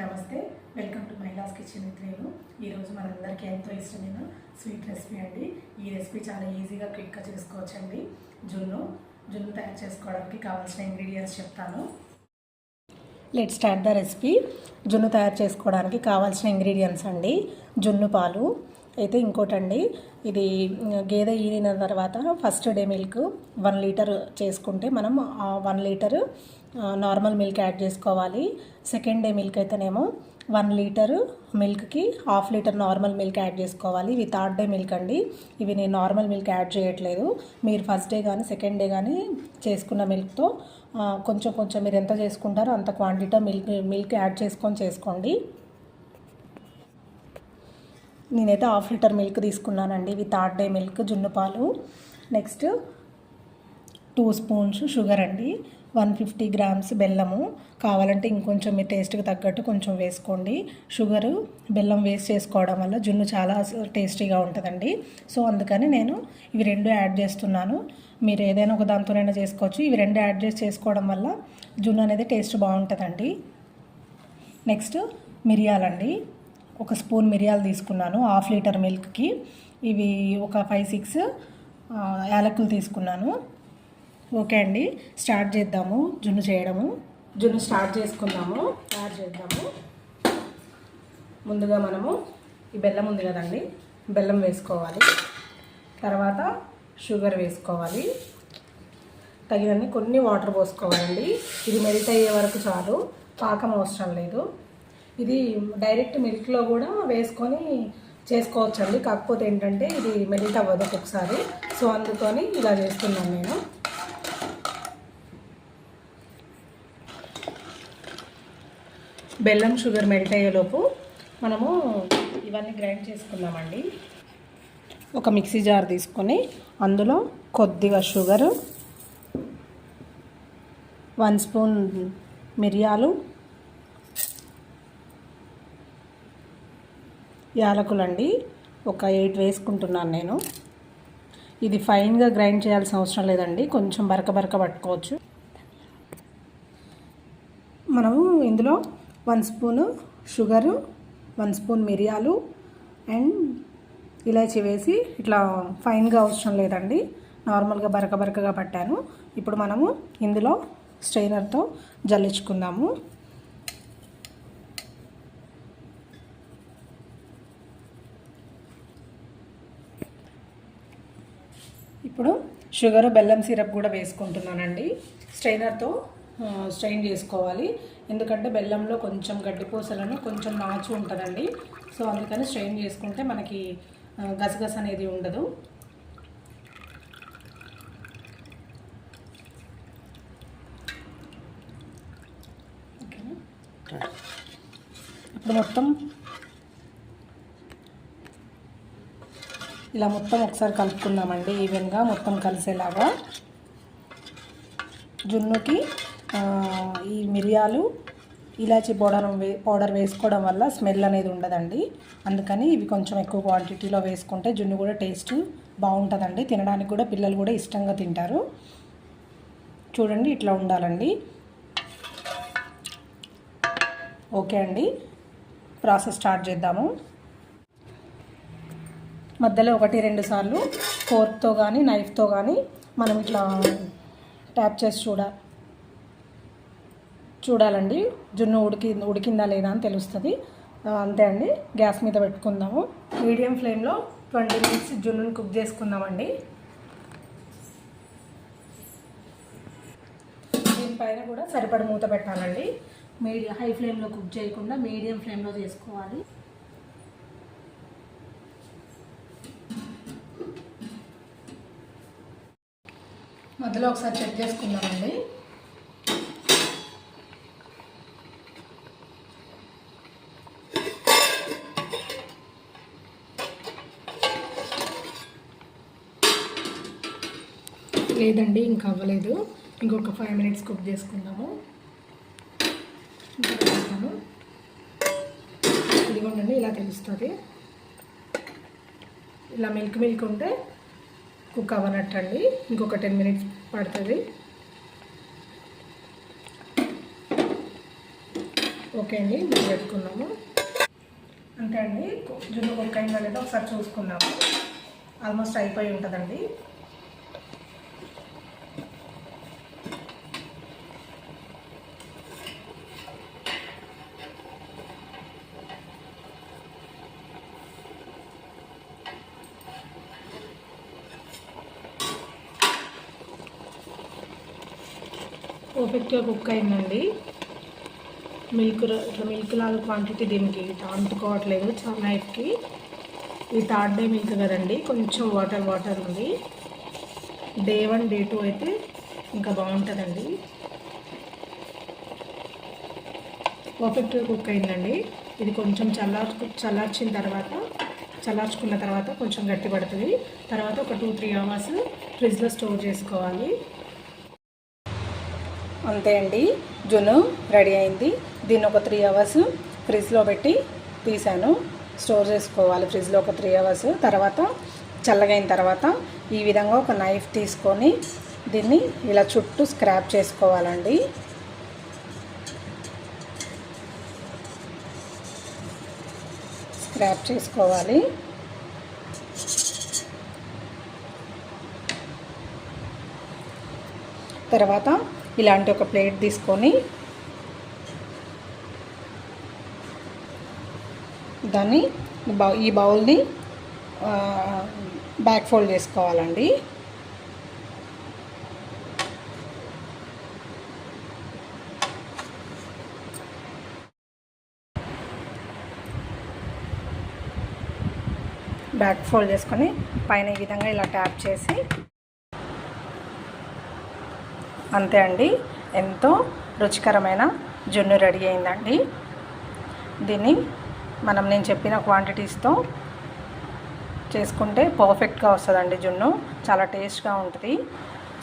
నమస్తే welcome to Mahila's kitchen with Renu ఈరోజు మనందరికీ ఎంతో ఇష్టమైన స్వీట్ రెసిపీ అండి. ఈ రెసిపీ చాలా ఈజీగా క్విక్గా చేసుకోవచ్చండి. జున్ను జున్ను తయారు చేసుకోవడానికి కావాల్సిన ఇంగ్రీడియంట్స్ చెప్తాను. లెట్ స్టార్ట్ ద రెసిపీ జున్ను తయారు చేసుకోవడానికి కావాల్సిన ఇంగ్రీడియంట్స్ అండి. జున్ను పాలు అయితే ఇంకోటండి ఇది గేదె ఈనిన తర్వాత first day milk one litre చేసుకుంటే మనం one litre normal milk add చేసుకోవాలి. సెకండ్ డే మిల్క్ అయితేనేమో one litre మిల్క్కి half litre normal milk add చేసుకోవాలి. ఇవి థర్డ్ డే మిల్క్ అండి. ఇవి నేను నార్మల్ మిల్క్ యాడ్ చేయట్లేదు. మీరు ఫస్ట్ డే కానీ సెకండ్ డే కానీ చేసుకున్న మిల్క్తో కొంచెం కొంచెం మీరు ఎంత చేసుకుంటారో అంత క్వాంటిటీ మిల్క్ మిల్క్ యాడ్ చేసుకొని చేసుకోండి. నేనైతే హాఫ్ లీటర్ మిల్క్ తీసుకున్నానండి ఇవి థర్డ్ డే మిల్క్ జున్ను పాలు. నెక్స్ట్ టూ స్పూన్స్ షుగర్ అండి. వన్ ఫిఫ్టీ గ్రామ్స్ బెల్లము. కావాలంటే ఇంకొంచెం మీ టేస్ట్కి తగ్గట్టు కొంచెం వేసుకోండి. షుగరు బెల్లం వేస్ట్ చేసుకోవడం వల్ల జున్ను చాలా టేస్టీగా ఉంటుందండి. సో అందుకని నేను ఇవి రెండు యాడ్ చేస్తున్నాను. మీరు ఏదైనా ఒక దాంతోనైనా చేసుకోవచ్చు. ఇవి రెండు యాడ్ చేసి చేసుకోవడం వల్ల జున్ను అనేది టేస్ట్ బాగుంటుందండి. నెక్స్ట్ మిరియాలండి. ఒక స్పూన్ మిరియాలు తీసుకున్నాను హాఫ్ లీటర్ మిల్క్కి. ఇవి ఒక ఫైవ్ సిక్స్ యాలకులు తీసుకున్నాను. ఓకే అండి స్టార్ట్ చేద్దాము జున్ను చేయడము. జున్ను స్టార్ట్ చేసుకుందాము తయారు చేద్దాము. ముందుగా మనము ఈ బెల్లం ఉంది కదండి బెల్లం వేసుకోవాలి. తర్వాత షుగర్ వేసుకోవాలి. తగినన్ని కొన్ని వాటర్ పోసుకోవాలండి. ఇది మెల్ట్ అయ్యే వరకు చాలు పాకం అవసరం లేదు. ఇది డైరెక్ట్ మిల్క్లో కూడా వేసుకొని చేసుకోవచ్చండి. కాకపోతే ఏంటంటే ఇది మెల్ట్ అవ్వదు ఒక్కొక్కసారి. సో అందుకని ఇలా చేస్తున్నాను నేను. బెల్లం షుగర్ మెల్ట్ అయ్యేలోపు మనము ఇవన్నీ గ్రైండ్ చేసుకుందామండి. ఒక మిక్సీ జార్ తీసుకొని అందులో కొద్దిగా షుగరు వన్ స్పూన్ మిరియాలు యాలకులండి. ఒక ఎయిట్ వేసుకుంటున్నాను నేను. ఇది ఫైన్గా గ్రైండ్ చేయాల్సిన అవసరం లేదండి. కొంచెం బరక బరక పట్టుకోవచ్చు. మనము ఇందులో one spoon sugar one spoon మిరియాలు అండ్ ఇలాచి వేసి ఇట్లా ఫైన్గా అవసరం లేదండి. నార్మల్గా బరక బరకగా పట్టాను. ఇప్పుడు మనము ఇందులో స్ట్రైనర్తో జల్లించుకుందాము. ఇప్పుడు షుగర్ బెల్లం సిరప్ కూడా వేసుకుంటున్నానండి. స్ట్రైనర్తో స్ట్రెయిన్ చేసుకోవాలి. ఎందుకంటే బెల్లంలో కొంచెం గడ్డిపూసలను కొంచెం నాచు ఉంటుందండి. సో అందుకని స్ట్రెయిన్ చేసుకుంటే మనకి గసగస అనేది ఉండదు. ఇప్పుడు మొత్తం ఇలా మొత్తం ఒకసారి కలుపుకుందామండి ఈవెన్గా మొత్తం కలిసేలాగా. జున్నుకి ఈ మిరియాలు ఇలాచి పౌడర్ వే పౌడర్ వేసుకోవడం వల్ల స్మెల్ అనేది ఉండదండి. అందుకని ఇవి కొంచెం ఎక్కువ క్వాంటిటీలో వేసుకుంటే జున్ను కూడా టేస్ట్ బాగుంటుందండి. తినడానికి కూడా పిల్లలు కూడా ఇష్టంగా తింటారు. చూడండి ఇట్లా ఉండాలండి. ఓకే అండి. ప్రాసెస్ స్టార్ట్ చేద్దాము. మధ్యలో ఒకటి రెండు సార్లు ఫోర్క్తో కానీ నైఫ్తో కానీ మనం ఇట్లా ట్యాప్ చేసి చూడ చూడాలండి. జున్ను ఉడికి ఉడికిందా లేదా అని తెలుస్తుంది. అంతే అండి. గ్యాస్ మీద పెట్టుకుందాము. మీడియం ఫ్లేమ్లో ట్వంటీ మినిట్స్ జున్నుని కుక్ చేసుకుందామండి. దీనిపైన కూడా సరిపడ మూత పెట్టాలండి. మీడియం హై ఫ్లేమ్లో కుక్ చేయకుండా మీడియం ఫ్లేమ్లో చేసుకోవాలి. మధ్యలో ఒకసారి చెక్ చేసుకుందామండి. లేదండి ఇంకా అవ్వలేదు. ఇంకొక ఫైవ్ మినిట్స్ కుక్ చేసుకుందాము. ఇంకా ఇదిగోండి ఇలా తెలుస్తుంది. ఇలా మిల్క్ మిల్క్ ఉంటే కుక్ అవ్వనట్టండి. ఇంకొక టెన్ మినిట్స్ పడుతుంది. ఓకే అండి మూత పెట్టుకున్నాము. అంతే అండి జున్ను కుక్ అయిందా లేదా ఒకసారి చూసుకున్నాము. ఆల్మోస్ట్ అయిపోయి ఉంటుందండి. పర్ఫెక్ట్గా కుక్ అయిందండి. మిల్క్ ఇట్లా మిల్క్ లాగా క్వాంటిటీ దీనికి అంటుకోవట్లేదు నైఫ్కి ఇది థర్డ్ డే మిల్క్ కదండి కొంచెం వాటర్ వాటర్ ఉంది. డే వన్ డే టూ అయితే ఇంకా బాగుంటుందండి. పర్ఫెక్ట్గా కుక్ అయిందండి. ఇది కొంచెం చల్లార్చు చల్లార్చిన తర్వాత చల్లార్చుకున్న తర్వాత కొంచెం గట్టి పడుతుంది తర్వాత ఒక టూ త్రీ అవర్స్ ఫ్రిడ్జ్లో స్టోర్ చేసుకోవాలి. అంతే అండి. జున్ను రెడీ అయింది. దీన్ని ఒక త్రీ అవర్స్ ఫ్రిడ్జ్లో పెట్టి తీసాను స్టోర్ చేసుకోవాలి ఫ్రిడ్జ్లో ఒక త్రీ అవర్స్. తర్వాత చల్లగైన తర్వాత ఈ విధంగా ఒక నైఫ్ తీసుకొని దీన్ని ఇలా చుట్టూ స్క్రాప్ చేసుకోవాలండి. స్క్రాప్ చేసుకోవాలి. తర్వాత ఇలాంటి ఒక ప్లేట్ తీసుకొని దాన్ని బౌ- ఈ బౌల్ని బ్యాక్ ఫోల్డ్ చేసుకోవాలండి. బ్యాక్ ఫోల్డ్ చేసుకొని పైన ఈ విధంగా ఇలా ట్యాప్ చేసి అంతే అండి. ఎంతో రుచికరమైన జున్ను రెడీ అయిందండి. దీన్ని మనం నేను చెప్పిన క్వాంటిటీస్తో చేసుకుంటే పర్ఫెక్ట్గా వస్తుందండి జున్ను. చాలా టేస్ట్గా ఉంటుంది.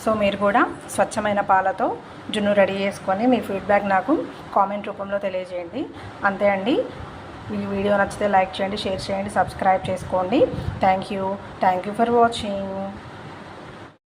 సో మీరు కూడా స్వచ్ఛమైన పాలతో జున్ను రెడీ చేసుకొని మీ ఫీడ్బ్యాక్ నాకు కామెంట్ రూపంలో తెలియజేయండి. అంతే అండి. ఈ వీడియో నచ్చితే లైక్ చేయండి షేర్ చేయండి సబ్స్క్రైబ్ చేసుకోండి. Thank you. Thank you for watching.